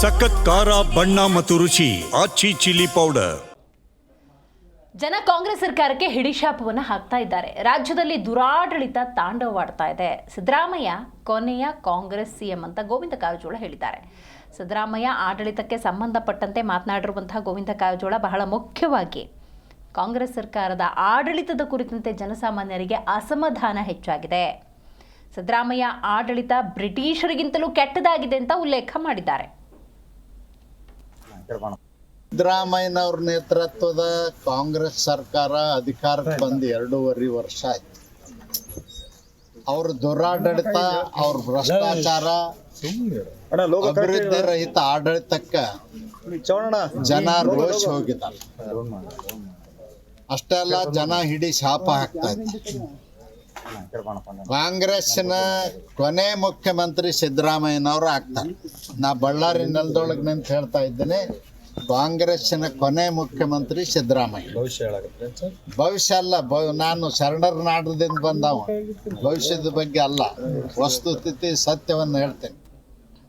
ಸಖತ್ ಖಾರ, ಬಣ್ಣ ಮತ್ತು ರುಚಿ, ಆಚಿ ಚಿಲ್ಲಿ ಪೌಡರ್. ಜನ ಕಾಂಗ್ರೆಸ್ ಸರ್ಕಾರಕ್ಕೆ ಹಿಡಿಶಾಪವನ್ನು ಹಾಕ್ತಾ ಇದ್ದಾರೆ. ರಾಜ್ಯದಲ್ಲಿ ದುರಾಡಳಿತ ತಾಂಡವವಾಡ್ತಾ ಇದೆ. ಸಿದ್ದರಾಮಯ್ಯ ಕೊನೆಯ ಕಾಂಗ್ರೆಸ್ ಸಿಎಂ ಅಂತ ಗೋವಿಂದ ಕಾರಜೋಳ ಹೇಳಿದ್ದಾರೆ. ಸಿದ್ದರಾಮಯ್ಯ ಆಡಳಿತಕ್ಕೆ ಸಂಬಂಧಪಟ್ಟಂತೆ ಮಾತನಾಡಿರುವಂತಹ ಗೋವಿಂದ ಕಾರಜೋಳ ಬಹಳ ಮುಖ್ಯವಾಗಿ ಕಾಂಗ್ರೆಸ್ ಸರ್ಕಾರದ ಆಡಳಿತದ ಕುರಿತಂತೆ ಜನಸಾಮಾನ್ಯರಿಗೆ ಅಸಮಾಧಾನ ಹೆಚ್ಚಾಗಿದೆ. ಸಿದ್ದರಾಮಯ್ಯ ಆಡಳಿತ ಬ್ರಿಟಿಷರಿಗಿಂತಲೂ ಕೆಟ್ಟದಾಗಿದೆ ಅಂತ ಉಲ್ಲೇಖ ಮಾಡಿದ್ದಾರೆ. ಸಿದ್ದರಾಮಯ್ಯನವ್ರ ನೇತೃತ್ವದ ಕಾಂಗ್ರೆಸ್ ಸರ್ಕಾರ ಅಧಿಕಾರಕ್ಕೆ ಬಂದು ಎರಡೂವರೆ ವರ್ಷ ಆಯ್ತು. ಅವ್ರ ದುರಾಡಳಿತ, ಅವ್ರ ಭ್ರಷ್ಟಾಚಾರ, ಅಭಿವೃದ್ಧಿ ರಹಿತ ಆಡಳಿತಕ್ಕ ಜನ ರೋಷ್ ಹೋಗಿದ್ದಾರೆ. ಅಷ್ಟೇ ಅಲ್ಲ, ಜನ ಹಿಡಿ ಶಾಪ ಹಾಕ್ತಾ ಇದ್ದಾರೆ. ಕಾಂಗ್ರೆಸ್ನ ಕೊನೆ ಮುಖ್ಯಮಂತ್ರಿ ಸಿದ್ದರಾಮಯ್ಯನವರು ಆಗ್ತಾರೆ. ನಾ ಬಳ್ಳಾರಿ ನೆಲದೊಳಗೆ ನಿಂತು ಹೇಳ್ತಾ ಇದ್ದೇನೆ. ಕಾಂಗ್ರೆಸ್ಸಿನ ಕೊನೆ ಮುಖ್ಯಮಂತ್ರಿ ಸಿದ್ದರಾಮಯ್ಯ. ಭವಿಷ್ಯ ಅಲ್ಲ ಭವ್ ನಾನು ಶರಣರ ನಾಡದಿಂದ ಬಂದವ ಭವಿಷ್ಯದ ಬಗ್ಗೆ ಅಲ್ಲ. ವಸ್ತುಸ್ಥಿತಿ ಸತ್ಯವನ್ನು ಹೇಳ್ತೇನೆ.